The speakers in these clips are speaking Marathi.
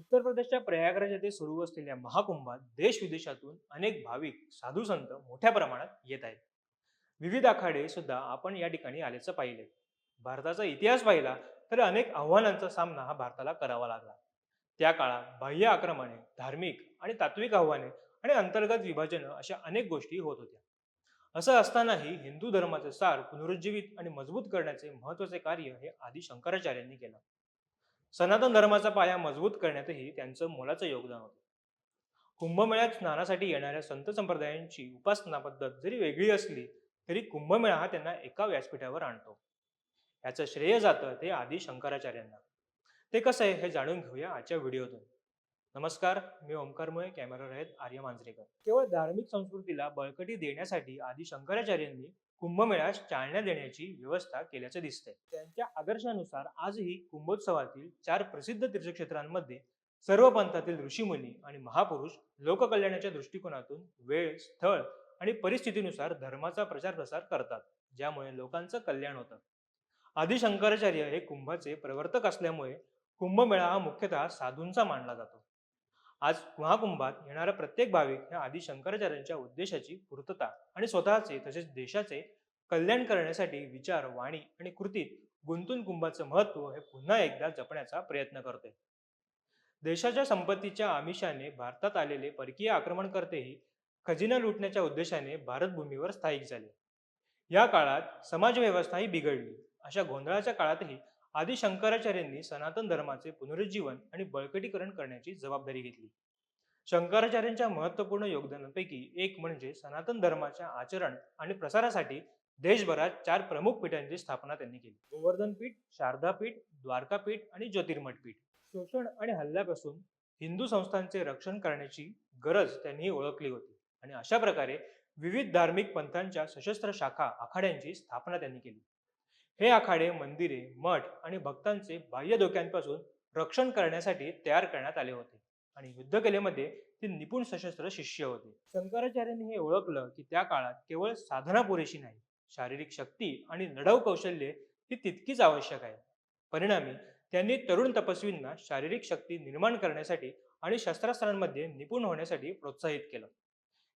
उत्तर प्रदेशच्या प्रयागराज येथे सुरू असलेल्या महाकुंभात देश विदेशातून अनेक भाविक साधू संत मोठ्या प्रमाणात येत आहेत. विविध आखाडे सुद्धा आपण या ठिकाणी आल्याचं पाहिले भारताचा इतिहास पाहिला तर अनेक आव्हानांचा सामना हा भारताला करावा लागला. त्या काळात बाह्य आक्रमणे धार्मिक आणि तात्विक आव्हाने आणि अंतर्गत विभाजन अशा अनेक गोष्टी होत होत्या. असं असतानाही हिंदू धर्माचे सार पुनरुज्जीवित आणि मजबूत करण्याचे महत्त्वाचे कार्य हे आदी शंकराचार्यांनी केलं. सनातन धर्माचा पाया मजबूत करण्यातही त्यांचं मोलाचं योगदान होतं. कुंभमेळ्यात स्नानासाठी येणाऱ्या संत संप्रदायांची उपासना पद्धत जरी वेगळी असली तरी कुंभमेळा हा त्यांना एका व्यासपीठावर आणतो. याचं श्रेय जातं ते आदी शंकराचार्यांना. ते कसं आहे हे जाणून घेऊया आजच्या व्हिडिओतून. नमस्कार मी ओंकारमय कॅमेरावर आहेत आर्य मांजरेकर. केवळ धार्मिक संस्कृतीला बळकटी देण्यासाठी आदी शंकराचार्यांनी कुंभमेळ्यास चालना देण्याची व्यवस्था केल्याचं दिसतंय. त्यांच्या आदर्शानुसार आजही कुंभोत्सवातील चार प्रसिद्ध तीर्थक्षेत्रांमध्ये सर्व पंथातील ऋषीमुनी आणि महापुरुष लोककल्याणाच्या दृष्टिकोनातून वेळ स्थळ आणि परिस्थितीनुसार धर्माचा प्रचार प्रसार करतात ज्यामुळे लोकांचं कल्याण होतं. आदिशंकराचार्य हे कुंभाचे प्रवर्तक असल्यामुळे कुंभमेळा हा मुख्यतः साधूंचा मानला जातो. आज महाकुंभात येणारा प्रत्येक भाविक ह्या आदी शंकराचार्यांच्या उद्देशाची पूर्तता आणि स्वतःचे तसेच देशाचे कल्याण करण्यासाठी विचार वाणी आणि कृतीत गुंतून कुंभाचं महत्त्व हे पुन्हा एकदा जपण्याचा प्रयत्न करते. देशाच्या संपत्तीच्या आमिषाने भारतात आलेले परकीय आक्रमणकर्तेही खजिना लुटण्याच्या उद्देशाने भारतभूमीवर स्थायिक झाले. या काळात समाजव्यवस्थाही बिघडली. अशा गोंधळाच्या काळातही आदी शंकराचार्यांनी सनातन धर्माचे पुनरुज्जीवन आणि बळकटीकरण करण्याची जबाबदारी घेतली. शंकराचार्यांच्या महत्त्वपूर्ण योगदानापैकी एक म्हणजे सनातन धर्माच्या आचरण आणि प्रसारासाठी देशभरात चार प्रमुख पीठांची स्थापना त्यांनी केली. गोवर्धन पीठ शारदा पीठ द्वारका पीठ आणि ज्योतिर्मठ पीठ. शोषण आणि हल्ल्यापासून हिंदू संस्थांचे रक्षण करण्याची गरज त्यांनी ओळखली होती आणि अशा प्रकारे विविध धार्मिक पंथांच्या सशस्त्र शाखा आखाड्यांची स्थापना त्यांनी केली. हे आखाडे मंदिरे मठ आणि भक्तांचे बाह्य धोक्यांपासून रक्षण करण्यासाठी तयार करण्यात आले होते आणि युद्धकलेमध्ये ते निपुण सशस्त्र शिष्य होते. शंकराचार्यांनी हे ओळखलं की त्या काळात केवळ साधना पुरेशी नाही शारीरिक शक्ती आणि लढाऊ कौशल्ये ही तितकीच आवश्यक आहे परिणामी त्यांनी तरुण तपस्वींना शारीरिक शक्ती निर्माण करण्यासाठी आणि शस्त्रास्त्रांमध्ये निपुण होण्यासाठी प्रोत्साहित केलं.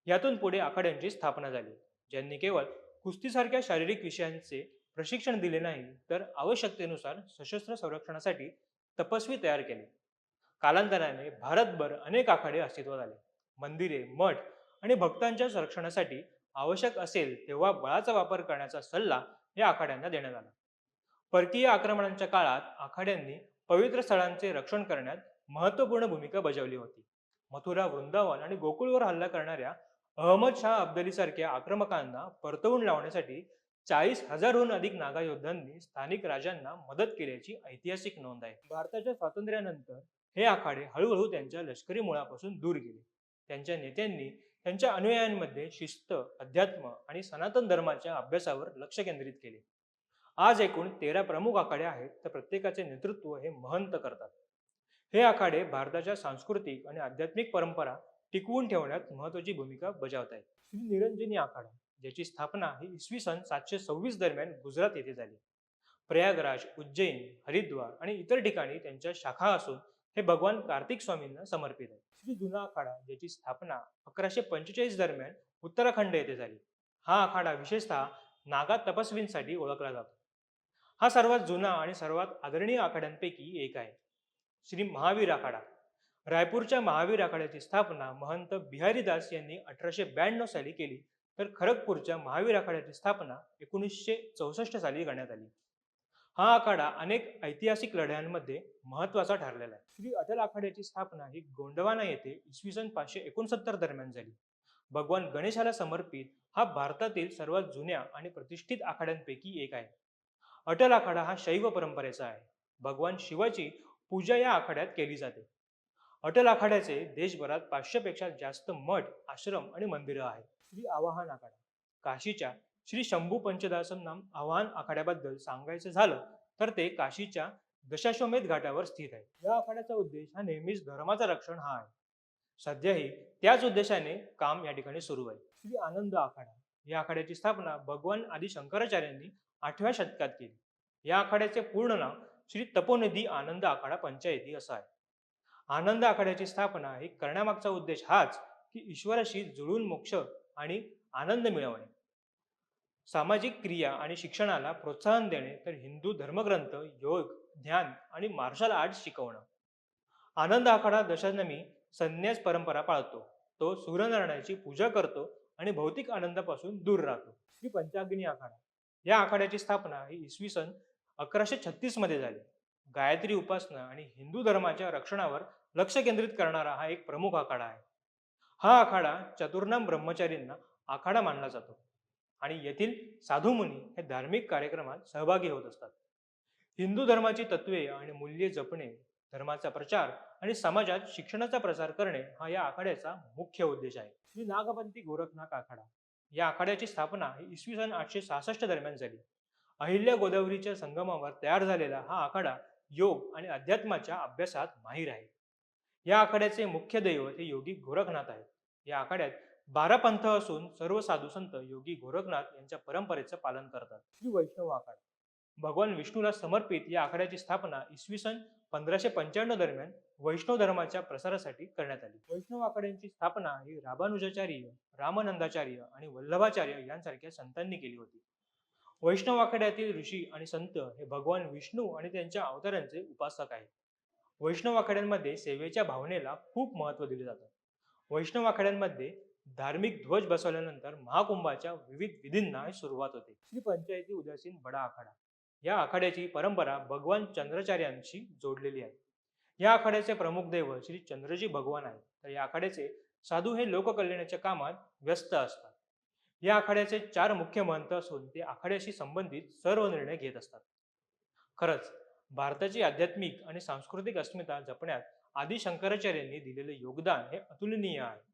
यातून पुढे आखाड्यांची स्थापना झाली ज्यांनी केवळ कुस्तीसारख्या शारीरिक विषयांचे प्रशिक्षण दिले नाही तर आवश्यकतेनुसार सशस्त्र संरक्षणासाठी तपस्वी तयार केले. कालांतराने भारतभर अनेक आखाडे अस्तित्वात आले. मंदिरे मठ आणि भक्तांच्या संरक्षणासाठी आवश्यक असेल तेव्हा बळाचा वापर करण्याचा सल्ला या आखाड्यांना देण्यात आला. परकीय आक्रमणांच्या काळात आखाड्यांनी पवित्र स्थळांचे रक्षण करण्यात महत्त्वपूर्ण भूमिका बजावली होती. मथुरा वृंदावन आणि गोकुळवर हल्ला करणाऱ्या अहमद शाह अब्दालीसारख्या आक्रमकांना परतवून लावण्यासाठी चाळीस हजारहून अधिक नागा योद्ध्यांनी स्थानिक राजांना मदत केल्याची ऐतिहासिक नोंद आहे. भारताच्या स्वातंत्र्यानंतर हे आखाडे हळूहळू त्यांच्या लष्करी मुळापासून दूर गेले. त्यांच्या नेत्यांनी त्यांच्या अनुयायांमध्ये शिस्त अध्यात्म आणि सनातन धर्माच्या अभ्यासावर लक्ष केंद्रित केले. आज एकूण तेरा प्रमुख आखाडे आहेत तर प्रत्येकाचे नेतृत्व हे महंत करतात. हे आखाडे भारताच्या सांस्कृतिक आणि आध्यात्मिक परंपरा टिकवून ठेवण्यात महत्वाची भूमिका बजावत आहेत श्री निरंजनी आखाडा ज्याची स्थापना ही इसवी सन सातशे सव्वीस दरम्यान गुजरात येथे झाली. प्रयागराज उज्जैन हरिद्वार आणि इतर ठिकाणी त्यांच्या शाखा असून हे भगवान कार्तिक स्वामींना समर्पित आहे. श्री जुना आखाडा ज्याची स्थापना अकराशे पंचेचाळीस दरम्यान उत्तराखंड येथे झाली. हा आखाडा विशेषतः नागा तपस्वींसाठी ओळखला जातो. हा सर्वात जुना आणि सर्वात आदरणीय आखाड्यांपैकी एक आहे. श्री महावीर आखाडा. रायपूरच्या महावीर आखाड्याची स्थापना महंत बिहारीदास यांनी अठराशे ब्याण्णव साली केली. तर खरगपूरच्या महावीर आखाड्याची स्थापना एकोणीसशे चौसष्ट साली करण्यात आली. हा आखाडा अनेक ऐतिहासिक लढ्यांमध्ये महत्त्वाचा ठरलेला आहे. श्री अटल आखाड्याची स्थापना ही गोंडवाना येथे इसवी सन पाचशे एकोणसत्तर दरम्यान झाली. भगवान गणेशाला समर्पित हा भारतातील सर्वात जुन्या आणि प्रतिष्ठित आखाड्यांपैकी एक आहे. अटल आखाडा हा शैव परंपरेचा आहे. भगवान शिवाची पूजा या आखाड्यात केली जाते. अटल आखाड्याचे देशभरात पाचशेपेक्षा जास्त मठ आश्रम आणि मंदिरं आहेत. श्री आवाहन आखाडा. काशीच्या श्री शंभू पंचदासम नाम आव्हान आखाड्याबद्दल सांगायचं झालं तर ते काशीच्या दशाश्वमेध घाटावर स्थित आहे. या आखाड्याचा उद्देश हा नेहमीच धर्माचं रक्षण हा आहे. सध्याही त्याच उद्देशाने काम या ठिकाणी सुरू आहे. श्री आनंद आखाडा या आखाड्याची स्थापना भगवान आदी शंकराचार्यांनी आठव्या शतकात केली. या आखाड्याचे पूर्ण नाव श्री तपोनिधी आनंद आखाडा पंचायती असं आहे. आनंद आखाड्याची स्थापना ही करण्यामागचा उद्देश हाच की ईश्वराशी जुळून मोक्ष आणि आनंद मिळवणे. सामाजिक क्रिया आणि शिक्षणाला प्रोत्साहन देणे तर हिंदू धर्मग्रंथ योग ध्यान आणि मार्शल आर्ट शिकवणं. आनंद आखाडा दशनमी संन्यास परंपरा पाळतो. तो सूर्यनारायणाची पूजा करतो आणि भौतिक आनंदापासून दूर राहतो. श्री पंचाग्नी आखाडा. या आखाड्याची स्थापना ही इसवी सन अकराशे छत्तीसमध्ये झाली. गायत्री उपासना आणि हिंदू धर्माच्या रक्षणावर लक्ष केंद्रित करणारा हा एक प्रमुख आखाडा आहे. हा आखाडा चतुर्नाम ब्रह्मचारींना आखाडा मानला जातो. आणि येथील साधूमुनी हे धार्मिक कार्यक्रमात सहभागी होत असतात. हिंदू धर्माची तत्वे आणि मूल्ये जपणे धर्माचा प्रचार आणि समाजात शिक्षणाचा प्रसार करणे हा या आखाड्याचा मुख्य उद्देश आहे. श्री नागपंथी गोरखनाथ आखाडा या आखाड्याची स्थापना ही इसवी सन आठशे सहासष्ट दरम्यान झाली. अहिल्या गोदावरीच्या संगमावर तयार झालेला हा आखाडा योग आणि अध्यात्माच्या अभ्यासात माहीर आहे. या आखाड्याचे मुख्य दैवत हे योगी गोरखनाथ आहेत. या आखाड्यात बारा पंथ असून सर्व साधू संत योगी गोरखनाथ यांच्या परंपरेचं पालन करतात. श्री वैष्णव आखाडा. भगवान विष्णूला समर्पित या आखाड्याची स्थापना इसवी सन पंधराशे पंच्याण्णव दरम्यान वैष्णव धर्माच्या प्रसारासाठी करण्यात आली. वैष्णव आखाड्यांची स्थापना ही रामानुजाचार्य रामानंदाचार्य आणि वल्लभाचार्य यांसारख्या संतांनी केली होती. वैष्णव आखाड्यातील ऋषी आणि संत हे भगवान विष्णू आणि त्यांच्या अवतारांचे उपासक आहेत. वैष्णव आखाड्यांमध्ये सेवेच्या भावनेला खूप महत्त्व दिले जातं. वैष्णव आखाड्यांमध्ये धार्मिक ध्वज बसवल्यानंतर महाकुंभाच्या विविध विधींना सुरुवात होते. श्री पंचायती उदासीन बडा आखाडा. या आखाड्याची परंपरा भगवान चंद्राचार्यांशी जोडलेली आहे. या आखाड्याचे प्रमुख दैव श्री चंद्रजी भगवान आहेत. तर या आखाड्याचे साधू हे लोककल्याणाच्या कामात व्यस्त असतात. या आखाड्याचे चार मुख्य महंत असून ते आखाड्याशी संबंधित सर्व निर्णय घेत असतात. खरंच भारताची आध्यात्मिक आणि सांस्कृतिक अस्मिता जपण्यात आदी शंकराचार्यांनी दिलेले योगदान हे अतुलनीय आहे.